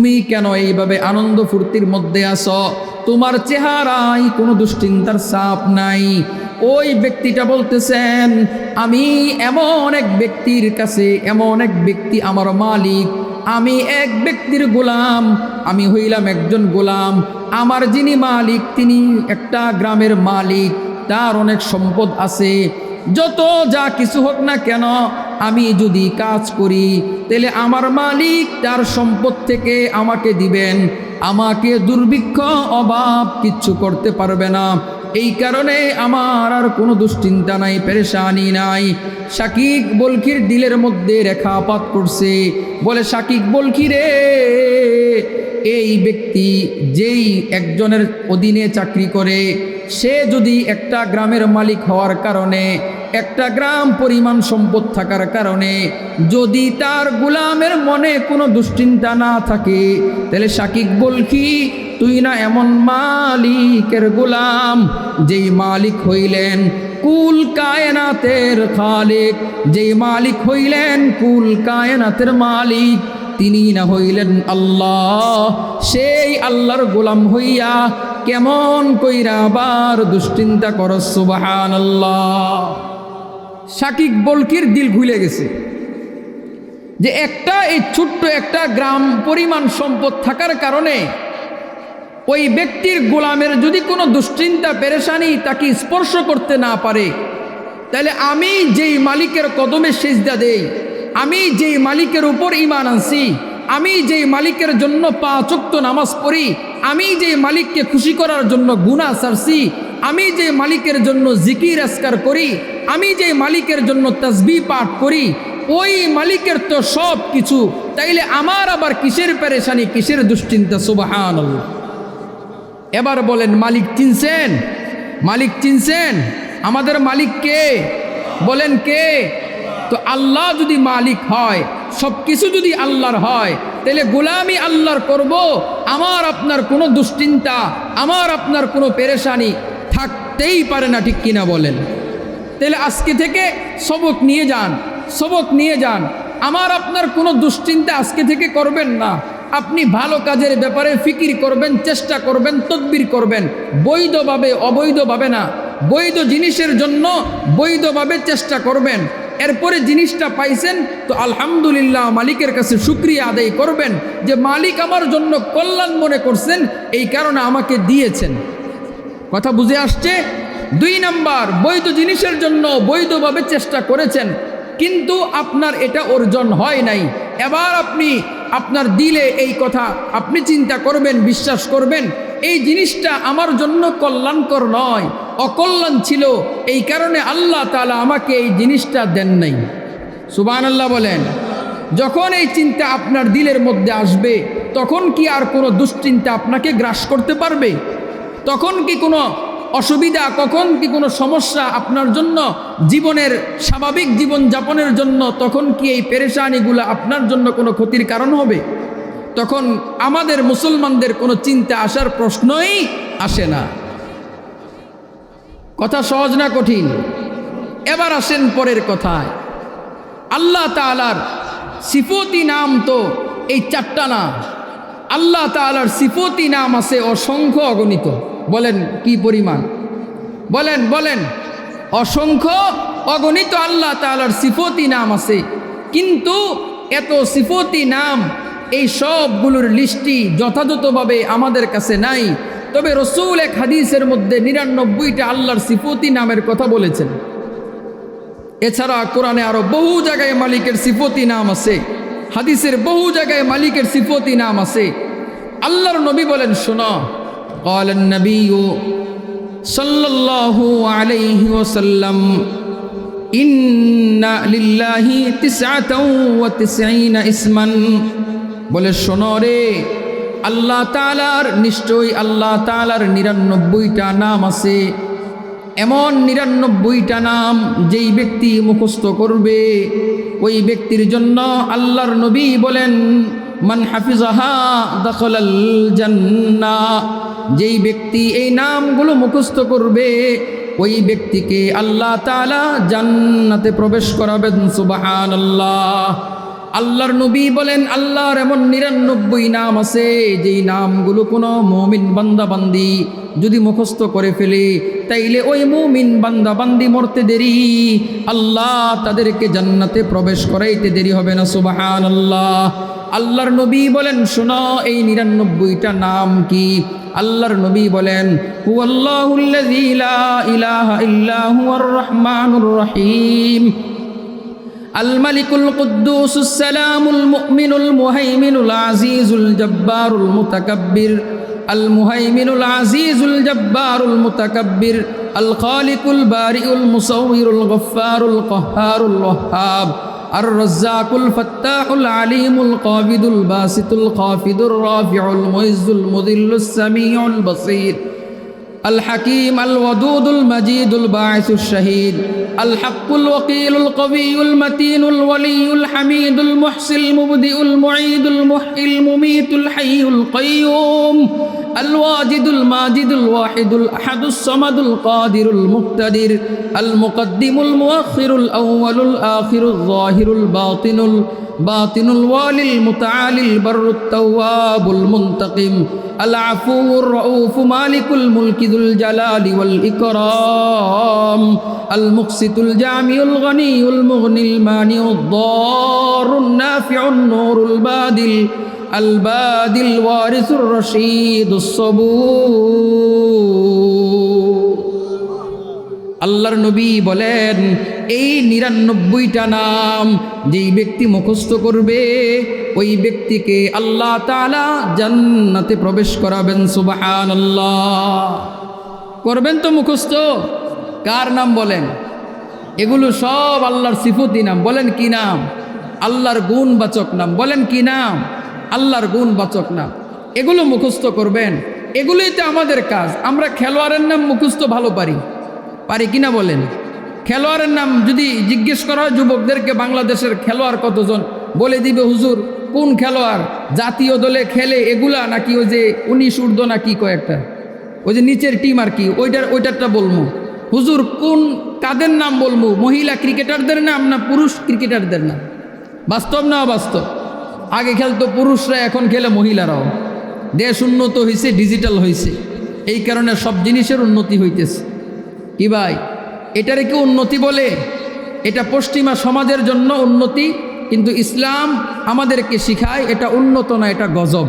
তুমি কেন এইভাবে আনন্দ ফুর্তির মধ্যে আসো তোমার চেহারায় কোনো দুশ্চিন্তার সাপ নাই। ওই ব্যক্তিটা বলতেছেন, আমি এমন এক ব্যক্তির কাছে, এমন এক ব্যক্তি আমার মালিক। আমি এক ব্যক্তির গোলাম। আমি হইলাম একজন গোলাম। আমার যিনি মালিক, তিনি একটা গ্রামের মালিক। তার অনেক সম্পদ আছে। যত যা কিছু হোক না কেন আমি যদি কাজ করি, তাহলে আমার মালিক তার সম্পদ থেকে আমাকে দিবেন। আমাকে দুর্ভিক্ষ, অভাব কিচ্ছু করতে পারবে না। এই কারণে আমার আর কোনো দুশ্চিন্তা নাই, পেরেশানি নাই। শাকিক বলখির দিলের মধ্যে রেখাপাত করছে। বলে শাকিক বলখি রে, এই ব্যক্তি যেই একজনের অধীনে চাকরি করে, সে যদি একটা গ্রামের মালিক হওয়ার কারণে একটা গ্রাম পরিমাণ সম্পদ থাকার কারণে যদি তার গোলামের মনে কোনো দুশ্চিন্তা না থাকে, তাহলে শাকিক বলকি তুই না এমন মালিকের গোলাম, যেই মালিক হইলেন কুল কায়নাতের খালিক, যেই মালিক হইলেন কুল কায়নাতের মালিক, তিনি না হইলেন আল্লাহ। সেই আল্লাহর গোলাম হইয়া কেমন কইরা আবার দুশ্চিন্তা কর সুবাহান আল্লাহ শাকিক বলকির দিল ভুলে গেছে। যে একটা এই ছোট্ট একটা গ্রাম পরিমাণ সম্পদ থাকার কারণে ওই ব্যক্তির গোলামের যদি কোনো দুশ্চিন্তা, পেরেশানি তাকে স্পর্শ করতে না পারে, তাহলে আমি যেই মালিকের কদমে সেজদা দেই, আমি যেই মালিকের উপর ইমান আনছি, আমি যেই মালিকের জন্য পাঁচক্ত নামাজ পড়ি, আমি যেই মালিককে খুশি করার জন্য গুণা সারছি আমি যে মালিকের জন্য জিকির আসকার করি, আমি যে মালিকের জন্য তসবি পাঠ করি, ওই মালিকের তো সব কিছু। তাইলে আমার আবার কিসের পেরেশানি, কিসের দুশ্চিন্তা? সুবাহান এবার বলেন, মালিক চিনছেন? মালিক চিনছেন? আমাদের মালিক কে? বলেন কে? তো আল্লাহ যদি মালিক হয়, সব কিছু যদি আল্লাহর হয় তাহলে গোলামি আল্লাহর করব, আমার আপনার কোনো দুশ্চিন্তা, আমার আপনার কোনো পেরেশানি। থাকতেই পারে না ঠিক কিনা বলেন। তাহলে আজকে থেকে সবক নিয়ে যান, সবক নিয়ে যান। আমার আপনার কোনো দুশ্চিন্তা আজকে থেকে করবেন না। আপনি ভালো কাজের ব্যাপারে ফিকির করবেন, চেষ্টা করবেন, তদবির করবেন। বৈধভাবে, অবৈধভাবে না। বৈধ জিনিসের জন্য বৈধভাবে চেষ্টা করবেন। এরপরে জিনিসটা পাইছেন, তো আলহামদুলিল্লাহ মালিকের কাছে শুক্রিয়া আদায় করবেন যে মালিক আমার জন্য কল্যাণ মনে করছেন, এই কারণে আমাকে দিয়েছেন। কথা বুঝে আসছে? দুই নাম্বার, বৈধ জিনিসের জন্য বৈধভাবে চেষ্টা করেছেন, কিন্তু আপনার এটা অর্জন হয় নাই। এবার আপনি আপনার দিলে এই কথা আপনি চিন্তা করবেন, বিশ্বাস করবেন, এই জিনিসটা আমার জন্য কল্যাণকর নয়, অকল্যাণ ছিল, এই কারণে আল্লাহ তালা আমাকে এই জিনিসটা দেন নাই। সুবান আল্লাহ বলেন, যখন এই চিন্তা আপনার দিলের মধ্যে আসবে, তখন কি আর কোনো দুশ্চিন্তা আপনাকে গ্রাস করতে পারবে? তখন কি কোনো অসুবিধা, কখন কি কোনো সমস্যা আপনার জন্য, জীবনের স্বাভাবিক জীবন যাপনের জন্য, তখন কি এই পেরেশানিগুলো আপনার জন্য কোনো ক্ষতির কারণ হবে? তখন আমাদের মুসলমানদের কোনো চিন্তা আসার প্রশ্নই আসে না। কথা সহজ না কঠিন? এবার আসেন পরের কথায়। আল্লাহ তালার সিফতি নাম তো এই চারটা না আল্লাহ তালার সিফতি নাম আছে অসংখ্য অগণিত। বলেন কি পরিমাণ? বলেন বলেন। অসংখ্য অগণিত আল্লাহ তালার সিফতি নাম আছে। কিন্তু এত সিফতি নাম, এই সবগুলোর লিস্টি যথাযথভাবে আমাদের কাছে নাই। তবে রসুল এক হাদিসের মধ্যে নিরানব্বইটা আল্লাহর সিফতি নামের কথা বলেছেন। এছাড়া কোরআনে আরও বহু জায়গায় মালিকের সিফতি নাম আছে। হাদিসের বহু জায়গায় মালিকের সিফতি নাম আছে। আল্লাহর নবী বলেন, শোনো قال النبي صلى الله عليه وسلم إن لله تسعة وتسعين اسما বলে শোনো রে আল্লাহ তালার নিশ্চয়ই আল্লাহ তালার নিরানব্বইটা নাম আছে এমন নিরানব্বইটা নাম যেই ব্যক্তি মুখস্থ করবে ওই ব্যক্তির জন্য আল্লাহর নবী বলেন মান হাফিজাহা দখলাল জান্না যেই ব্যক্তি এই নামগুলো মুখস্থ করবে, ওই ব্যক্তিকে আল্লাহ তালা জান্নাতে প্রবেশ করাবেন সুবাহান আল্লাহ আল্লাহর নবী বলেন, আল্লাহর এমন নিরানব্বই নাম আছে, যেই নামগুলো কোনো মমিন বান্দাবান্দি যদি মুখস্থ করে ফেলে, তাইলে ওই মুমিন বান্দাবান্দি মরতে দেরি। আল্লাহ তাদেরকে জান্নাতে প্রবেশ করাইতে দেরি হবে না সুবাহান আল্লাহ আল্লাহর নবী বলেন, শোনো, এই নিরানব্বইটা নাম কি? আল্লাহর নবী বলেন রহমানুর রহিম। আল মালিকুল কুদ্দুসুস সালামুল মুমিনুল মুহাইমিনুল আজিজুল জব্বারুল মুতাকাব্বির। আল মুহাইমিনুল আজিজুল জব্বারুল মুতাকাব্বির। আল খালিকুল বারিউল العزيز الجبار المتكبر الخالق البارئ المصور الغفار القهار الوهاب الرزاق الفتاح العليم আল হাকিম আল ওয়াদুদুল মাজিদুল বাঈসুশ শাহীদ আল হাক্কুল ওয়াকিলুল কবিউল মাতিনুল ওয়ালিউল হামিদুল মুহসিল মুবদিউল মুঈদুল মুহিল মুমিতুল হাইয়ুল কাইয়ুম আল ওয়াজিদুল মাজিদুল ওয়াহিদুল আহাদুস সামাদুল কাদিরুল মুক্তাদির আল মুকদ্দিমুল মুআখিরুল আউওয়ালুল আখিরুল যাহিরুল বাতিনুল বাতিনুল ওয়ালিল মুতাআলিল বাররুত তাওয়াবুল মুনতাকিম। আল আফুর রাউফ মালিকুল মুলকিদুল জালালি ওয়াল ইকরাম। আল মুকসিতুল জামিউল গনিউল মুগনিল মানিউদ দারুণ নাফিউন নূরুল বাদিল। আল বাদিল ওয়ারিসুর রশীদুস সবুর। আল্লাহর নবী বলেন এই নিরানব্বইটা নাম যেই ব্যক্তি মুখস্থ করবে, ওই ব্যক্তিকে আল্লাহ তাআলা জান্নাতে প্রবেশ করাবেন সুবাহান আল্লাহ করবেন তো মুখস্থ? কার নাম বলেন? এগুলো সব আল্লাহর সিফতি নাম। বলেন কি নাম? আল্লাহর গুণবাচক নাম। বলেন কি নাম? আল্লাহর গুণবাচক নাম। এগুলো মুখস্থ করবেন। এগুলোই তো আমাদের কাজ। আমরা খেলোয়াড়ের নাম মুখস্থ ভালো পারি। পারি কিনা বলেন? খেলোয়াড়ের নাম যদি জিজ্ঞেস করা হয় যুবকদেরকে, বাংলাদেশের খেলোয়াড় কতজন? বলে দিবে হুজুর, কোন খেলোয়াড়? জাতীয় দলে খেলে এগুলা নাকি ওই যে উনিশ ঊর্ধ্ব না কি কয়েকটা? ওই যে নিচের টিম আর কি, ওইটার, ওইটারটা বলব হুজুর, কোন, কাদের নাম বলব মহিলা ক্রিকেটারদের নাম না পুরুষ ক্রিকেটারদের নাম? বাস্তব না অবাস্তব? আগে খেলতো পুরুষরা, এখন খেলে মহিলারাও। দেশ উন্নত হয়েছে ডিজিটাল হয়েছে এই কারণে সব জিনিসের উন্নতি হইতেছে। কি ভাই? এটারে কি উন্নতি বলে? এটা পশ্চিমা সমাজের জন্য উন্নতি, কিন্তু ইসলাম আমাদেরকে শিখায় এটা উন্নত না, এটা গজব।